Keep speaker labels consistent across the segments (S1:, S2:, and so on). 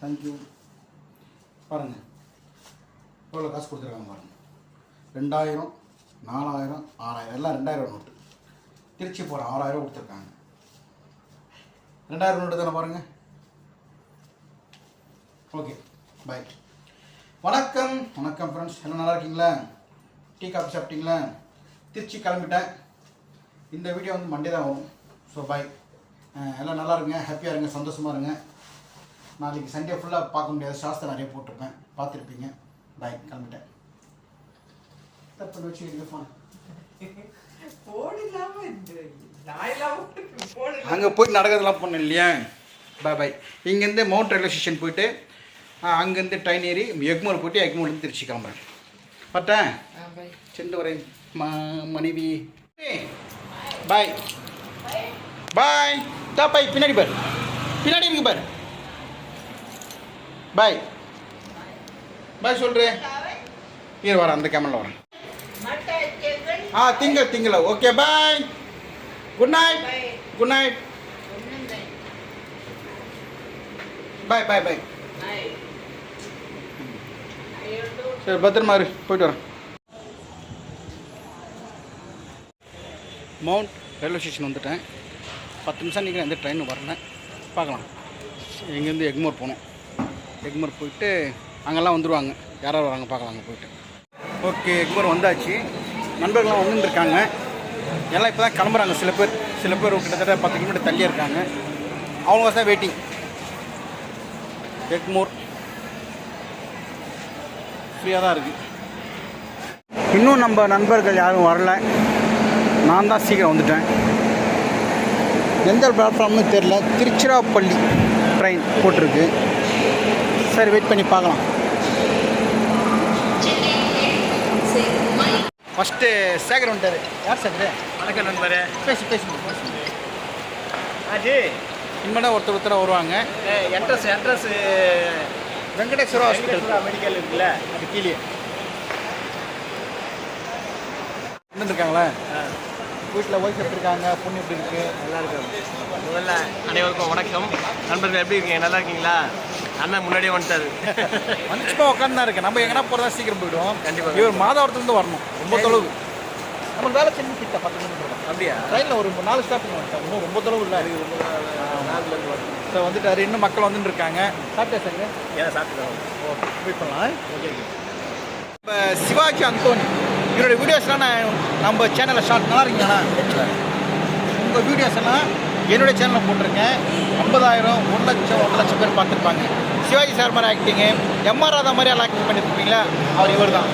S1: Thank you பாருங்கள் எவ்வளோ காசு கொடுத்துருக்காங்க பாருங்கள் ரெண்டாயிரம் நாலாயிரம் ஆறாயிரம். எல்லாம் ரெண்டாயிரம் நோட்டு. திருச்சி போகிற ஆறாயிரம் கொடுத்துருக்காங்க. ரெண்டாயிரம் நோட்டு தானே பாருங்கள் ஓகே பை வணக்கம். வணக்கம் ஃப்ரெண்ட்ஸ் எல்லாம் நல்லா இருக்கீங்களா? டீ காஃபி சாப்பிட்டீங்களா? திருச்சி கிளம்பிட்டேன். இந்த வீடியோ வந்து மண்டே தான் வரும். ஸோ பை எல்லாம் நல்லா இருங்க. ஹாப்பியாக இருங்க. சந்தோஷமாக இருங்க. நாளைக்கு சண்டே ஃபுல்லாக பார்க்க முடியாத ஷாஸ்திரம் நிறைய போட்டிருப்பேன். பார்த்துருப்பீங்க. பை கிளம்பிட்டேன். தப்பு வச்சு ஃபோன்
S2: போன் இல்லாம இந்த நான் இல்லாம போன் இல்லாம
S1: அங்கே போய் நடக்கிறதுலாம் பண்ணேன் இல்லையா? பாய் பாய் இங்கேருந்து மவுண்ட் ரயில்வே ஸ்டேஷன் போயிட்டு அங்கேருந்து ட்ரெயின் ஏறி எக்மோர் போயிட்டு எக்மோர்லேருந்து திருச்சி கிளம்புறேன். பட்டேன். சென்று வரேன் ம மனைவி. பாய் பாய் தா பாய் பின்னாடி பார். பின்னாடி இருக்கு பார். பாய் பாய் சொல்கிறேன் இரு வரேன் அந்த கேமரில் வரேன் ஆ திங்கள் திங்கள். Okay bye good night good night bye bye bye சரி பத்திரமா இரு. போயிட்டு வரேன். மவுண்ட் ரயில்வே ஸ்டேஷன் வந்துட்டேன். பத்து நிமிஷம் நிற்கிறேன் எந்த ட்ரெயின் வரல. பார்க்கலாம். இங்கேருந்து எக்மோர் போகணும். எக்மோர் போயிட்டு அங்கெல்லாம் வந்துடுவாங்க யார் யார் வராங்க பார்க்கலாங்க போயிட்டு. ஓகே எக்மோர் வந்தாச்சு. நண்பர்கள்லாம் வந்துருக்காங்க எல்லாம் இப்போ தான் கிளம்புறாங்க. சில பேர் சில பேர் கிட்டத்தட்ட பத்து கிலோமீட்டர் தள்ளியே இருக்காங்க. அவங்க தான் வெயிட்டிங் எக்மோர். ஃப்ரீயாக தான் இருக்குது இன்னும் நம்ம நண்பர்கள் யாரும் வரல. நான் தான் சீக்கிரம் வந்துட்டேன். எந்த பிளாட்ஃபார்ம்னு தெரில திருச்சிராப்பள்ளி ட்ரெயின் போட்டிருக்கு. சரி வெயிட் பண்ணி பார்க்கலாம். ஃபஸ்ட்டு சேகர் வந்துட்டாரு. யார் சேகர்?
S3: வணக்கம் நண்பரே.
S1: பேசி பேசி
S3: ஆஜி
S1: இனிமேல் ஒருத்தர் ஒருத்தராக வருவாங்க.
S3: Entrance entrance
S1: Venkateswara hospital
S3: medical இருக்குல்ல?
S1: அது கீழே. வந்துருக்காங்களா வீட்டில் ஒய்ஃப் எப்படி இருக்காங்க? பொண்ணு எப்படி இருக்கு?
S3: நல்லா இருக்கும் முதல்ல அனைவருக்கும் வணக்கம். நண்பர்கள் எப்படி இருக்கீங்க? நல்லா இருக்கீங்களா? அண்ணன் முன்னாடியே வந்துட்டாரு.
S1: வந்து சும்மா உட்காந்து தான் இருக்கு நம்ம எங்கன்னா போகிறதா சீக்கிரம் போயிடுவோம்.
S3: கண்டிப்பா.
S1: இவர் மாதவரத்துலேருந்து வரணும். ரொம்ப தொலைவு. நம்ம வேலை செஞ்சு கிட்ட பத்து தான்
S3: அப்படியா?
S1: ட்ரெயினில் ஒரு நாலு ஸ்டாப்பிங் வந்துட்டோம் இன்னும் ரொம்ப தொலைவு இல்லை.
S3: நாலுலேருந்து வரும்
S1: ஸோ வந்துட்டாரு. இன்னும் மக்கள் வந்துட்டு இருக்காங்க. சாப்பிட்டா சார்
S3: ஏன் சாப்பிட்டுக்கலாம்
S1: ஓகே வெயிட் பண்ணலாம் இப்போ சிவாஜி அந்தோனி இவருடைய வீடியோஸ்லாம் நான் நம்ம சேனலில் ஷார்ட் நல்லா இருக்கீங்களா? உங்கள் வீடியோஸ் எல்லாம் என்னுடைய சேனலில் போட்டிருக்கேன். ஐம்பதாயிரம் ஒரு லட்சம் ஒன்றரை லட்சம் பேர் பார்த்துருப்பாங்க. சிவாஜி சார் மாதிரி ஆக்டிங்கு எம்ஆர் ராதா மாதிரி எல்லாம் ஆக்டிங் பண்ணியிருப்பீங்களா அவர் இவர் தான்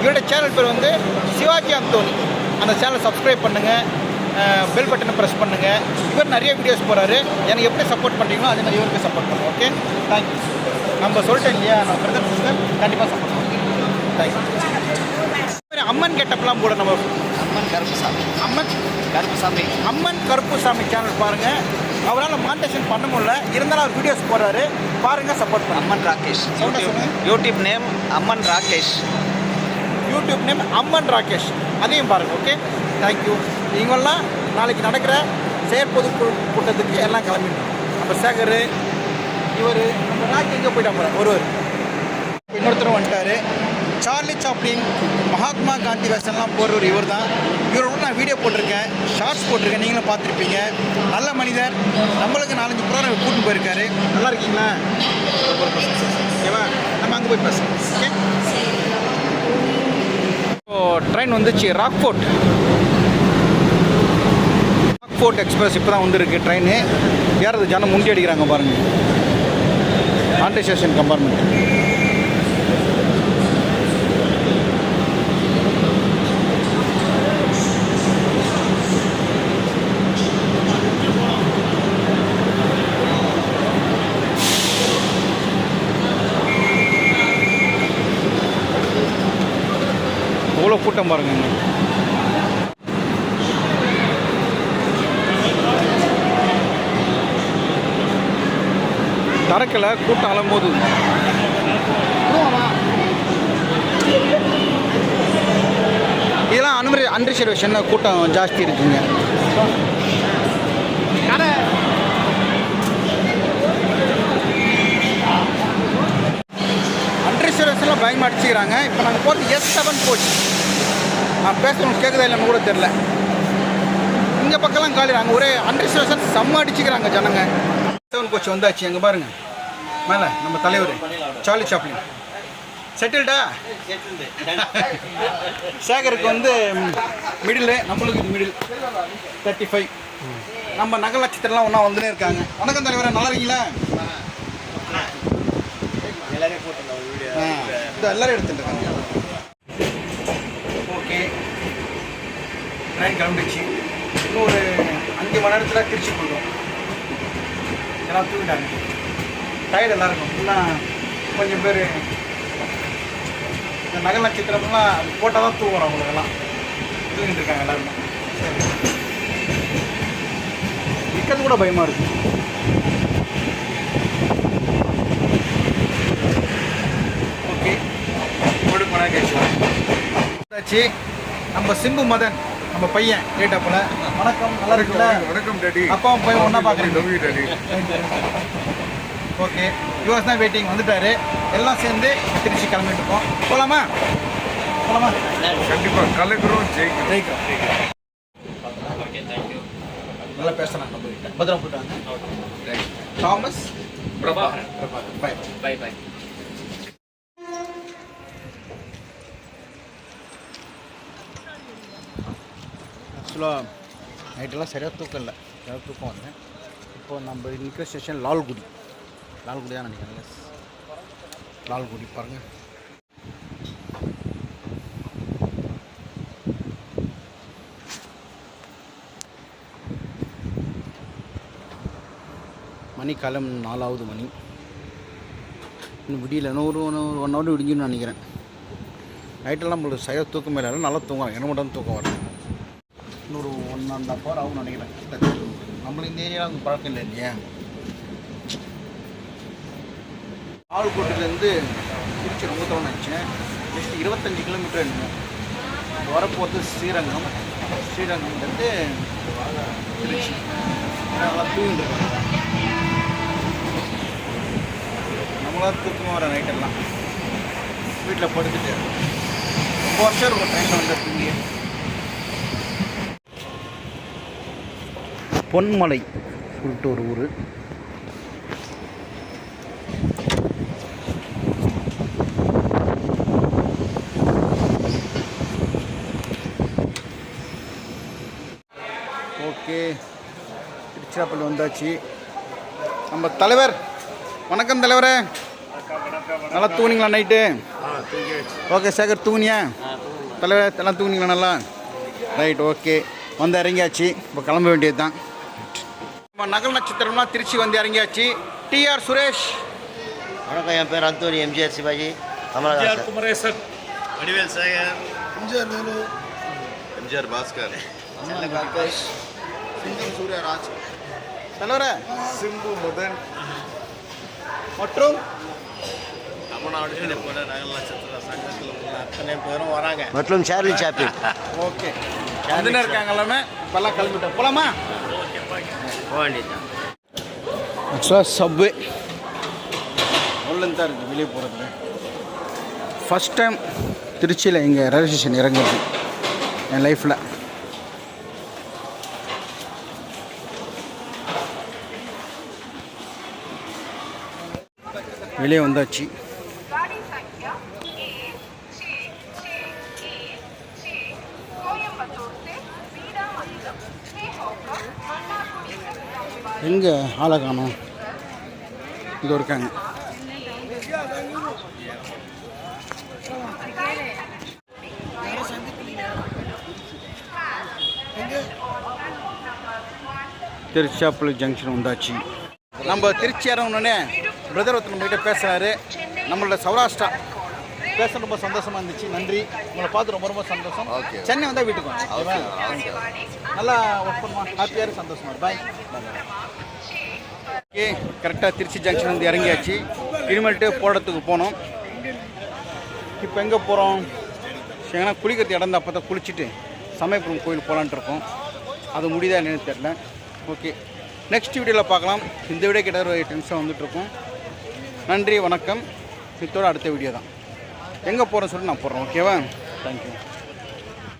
S1: இவருடைய சேனல் பேர் வந்து சிவாஜி அந்தோனி அந்த சேனலை சப்ஸ்கிரைப் பண்ணுங்கள் பெல் பட்டனை ப்ரெஸ் பண்ணுங்கள் இவர் நிறைய வீடியோஸ் போகிறாரு எனக்கு எப்படி சப்போர்ட் பண்ணுறீங்களோ அதே மாதிரி இவருக்கு சப்போர்ட் பண்ணுவோம் ஓகே தேங்க்யூ நம்ம சொல்லிட்டேன் இல்லையா? நம்ம பிரதர் சிஸ்டர் கண்டிப்பாக சப்போர்ட் பண்ணுவோம் தேங்க்யூ அம்மன் கெட்டப்லாம் போட நம்ம
S3: அம்மன் கருப்புசாமி.
S1: அம்மன்
S3: கருப்புசாமி.
S1: அம்மன் கருப்புசாமி சேனல் பாருங்கள் அவரால் மானிட்டேஷன் பண்ண முடியல. இருந்தாலும் அவர் வீடியோஸ் போடுறாரு. பாருங்கள் சப்போர்ட் பண்ணுங்க
S3: Amman Rakesh. YouTube. YouTube name Amman Rakesh.
S1: YouTube name Amman Rakesh. அதையும் பாருங்கள் ஓகே தேங்க்யூ இவங்கெல்லாம் நாளைக்கு நடக்கிற செயற்பொது கூட்டத்துக்கு எல்லாம் கிளம்பிடணும். நம்ம சேகர் இவர் நம்ம ராக்கி எங்கே போயிட்டா போகிற ஒருவர். இன்னொருத்தர் வந்துட்டாரு. சார்லி சாப்ளின் மகாத்மா காந்தி வேஷன்லாம் போடுறவர் இவர் தான் இவரோட நான் வீடியோ போட்டிருக்கேன் ஷார்ட்ஸ் போட்டிருக்கேன் நீங்களும் பார்த்துருப்பீங்க. நல்ல மனிதர். நம்மளுக்கு நாலஞ்சு ப்ரோக்ராம் கூட்டிட்டு போயிருக்காரு. நல்லா இருக்கீங்களா? ஓகேவா நம்ம அங்கே போய் பேசலாம் ஓகே இப்போ ட்ரெயின் வந்துச்சு ராக்ஃபோர்ட் ராக்ஃபோர்ட் எக்ஸ்பிரஸ் இப்போ தான் வந்துருக்கு ட்ரெயின் ஏறது ஜனம் முண்டி அடிக்கிறாங்க பாருங்கள் ஆண்டி ஸ்டேஷன் கம்பார்ட்மெண்ட் எவ்வளோ கூட்டம் பாருங்க. இங்க. திறக்கல கூட்டம் அலம்போது. இதெல்லாம் அனுமதி அன்ரிசர்வேஷன் கூட்டம் ஜாஸ்தி இருக்குங்க? அடிச்சுக்கிறாங்க இப்போ நாங்கள் போகிறது எஸ் செவன் கோச் நான் பேசுகிறவங்க கேட்குதா இல்லைன்னு கூட தெரில இங்கே பக்கம்லாம் காலி அங்கே ஒரே ஹண்ட்ரட் ஸ்டேஷன் செம்ம அடிச்சுக்கிறாங்க ஜனங்க. செவன் கோச் வந்தாச்சு எங்கே பாருங்க. மேலே நம்ம தலைவர் சார்லி சாப்ளின். செட்டில்டா சேகருக்கு வந்து மிடில் நம்மளுக்கு இது மிடில் தேர்ட்டி ஃபைவ் நம்ம நகல் நட்சத்திரம்லாம் ஒன்றா வந்துனே இருக்காங்க. வணக்கம் தலைவரே நல்லா இருக்கீங்களா?
S3: எல்லாரையும்
S1: எல்லாரும் எடுத்துட்டு இருக்காங்க. ஓகே. ட்ரெயின் கிளம்பிடுச்சு. இன்னும் ஒரு அஞ்சு மணி நேரத்தில் திருச்சி போயிடும் எல்லாம் தூங்கிட்டாங்க. டயர்டு எல்லாருக்கும் இன்னும் கொஞ்சம் பேர் இந்த நகை நட்சத்திரம்லாம் போட்டால் தான் தூங்குறோம் அவங்களுக்கெல்லாம். தூங்கிட்டு இருக்காங்க எல்லாருமே. சரி. நிற்கிறது கூட பயமாக இருக்குது ஓகே ஒரு மணி நேரம் கழிச்சுலாம் ஆச்சு நம்ம சிம்பு மதன் நம்ம பையன் லேட்டா போல. வணக்கம் நல்லா இருக்குல்ல
S4: வணக்கம் டாடி.
S1: அப்பாவும் பையன் ஒன்றா
S4: யூ டாடி
S1: ஓகே. யுவர்ஸ் தான் வெயிட்டிங் வந்துட்டாரு. எல்லாம் சேர்ந்து திருச்சி கிளம்பிட்டு இருக்கோம். போகலாமா போகலாமா
S4: கண்டிப்பா கலக்குறோம் ஜெயிக்கிறோம்
S1: ஜெயிக்கிறோம் நல்லா பேசலாம் நம்ம பத்திரம் போட்டாங்க Thomas
S4: Prabha
S1: bye
S3: bye bye
S1: ஆக்சுவலாக நைட்டெல்லாம் சரியாக தூக்கம் இல்லை. சரியாக தூக்கம் வரல இப்போ நம்ம நிற்கிற ஸ்டேஷன் லால்குடி. லால்குடி தான் நினைக்கிறேன். எஸ் லால்குடி பாருங்கள் மணி காலம் நாலாவது மணி. இன்னும் விடியல. இன்னும் ஒரு ஒன் ஒன் ஹவர் விடிஞ்சுன்னு நினைக்கிறேன். நைட்டெல்லாம் நம்மளுக்கு சரியாக தூக்கம் இல்லை. நல்லா தூங்குறேன் என்ன மட்டும் தூக்கம் வரேன் நான் தான் அண்ட் ஆகும்னு நினைக்கிறேன். நம்மளுக்கு இந்த ஏரியாவில் அந்த பழக்கம் இல்லை இல்லையா? ஆள்கோட்டிலேருந்து திருச்சி ரொம்ப தூரம் நினச்சேன் ஜஸ்ட் இருபத்தஞ்சி கிலோமீட்டர் என்னமோ. வரப்போகிறது ஸ்ரீரங்கம். ஸ்ரீரங்கம்லேருந்து திருச்சி. நல்லா தூங்கிட்டு நம்மளா தூக்கமாக வர நைட்டெல்லாம் வீட்டில் படுத்துட்டு. ரொம்ப வருஷம் இருக்கும் ட்ரெயினில் வந்து தூங்கி பொன்மலை சொல்லிட்டு ஒரு ஊர். ஓகே. திருச்சிராப்பள்ளி வந்தாச்சு. நம்ம தலைவர் வணக்கம் தலைவரே. நல்லா தூங்குனீங்களா நைட்டு? ஓகே சேகர் தூங்குனியா? தலைவர் எல்லாம் தூங்குனீங்களா நல்லா? Right okay. வந்து இறங்கியாச்சு. இப்போ கிளம்ப வேண்டியது தான் நம்ம நகல் நட்சத்திரம்லாம் திருச்சி வந்து இறங்கியாச்சு. டிஆர் சுரேஷ்.
S5: வணக்கம் என் பேர் அந்தோனி எம்ஜிஆர் சிவாஜி. கமலஹாசன்.
S4: குமரேசன்.
S3: வடிவேல் சேகர்.
S4: எம்ஜிஆர் பாஸ்கர்.
S1: சூரியராஜ். தலைவரே
S4: சிம்பு முதன்.
S1: மற்றும்?
S3: தமிழ்நாடு போல நகல் நட்சத்திர சங்கத்தில் உள்ள அத்தனை பேரும் வராங்க.
S5: மற்றும் சார்லி சாப்ளின்
S1: ஓகே. வந்துன்னு இருக்காங்க எல்லாமே. இப்போல்லாம் கிளம்பிட்டோம். போகலாமா
S5: போக வேண்டியதுதான்.
S1: ஆக்சுவலாக சப்வே உள்ளன் தான் இருக்குது வெளியே போகிறதுக்கு ஃபஸ்ட் டைம் திருச்சியில் இங்கே ரயில்வே ஸ்டேஷன் இறங்குறது என் லைஃப்பில் வெளியே வந்தாச்சு. எங்கே? ஆளை காணும் இது இருக்காங்க. திருச்சாப்பள்ளி ஜங்ஷன் வந்தாச்சு. நம்ம திருச்சி இறங்கினோடனே பிரதர் ஒருத்தர் நம்மகிட்ட பேசுகிறாரு நம்மளோட சௌராஷ்டிரா. பேச ரொம்ப சந்தோஷமாக இருந்துச்சு. நன்றி. உங்களை பார்த்து ரொம்ப ரொம்ப சந்தோஷம். சென்னை வந்தால் வீட்டுக்கு வாங்க? நல்லா ஒர்க் பண்ணுவான் ஹாப்பியாக சந்தோஷமா பாய் ஓகே கரெக்டாக திருச்சி ஜங்ஷன் வந்து இறங்கியாச்சு. இனிமேல்ட்டு போடத்துக்கு போனோம். இப்போ எங்கே போகிறோம் எங்கன்னா குளிக்கிறது இடம் அப்போ தான் குளிச்சுட்டு சமயபுரம் கோயில் போகலான்ட்டு இருக்கோம். அது முடியுதா என்னன்னு தெரில ஓகே நெக்ஸ்ட் வீடியோவில் பார்க்கலாம். இந்த வீடியோ கிட்ட ஒரு டென்ஷன் வந்துட்டுருக்கோம் நன்றி வணக்கம். இதோட அடுத்த வீடியோ தான். எங்கே போகிறேன்னு சொல்லிட்டு நான் போடுறேன் ஓகேவா தேங்க்யூ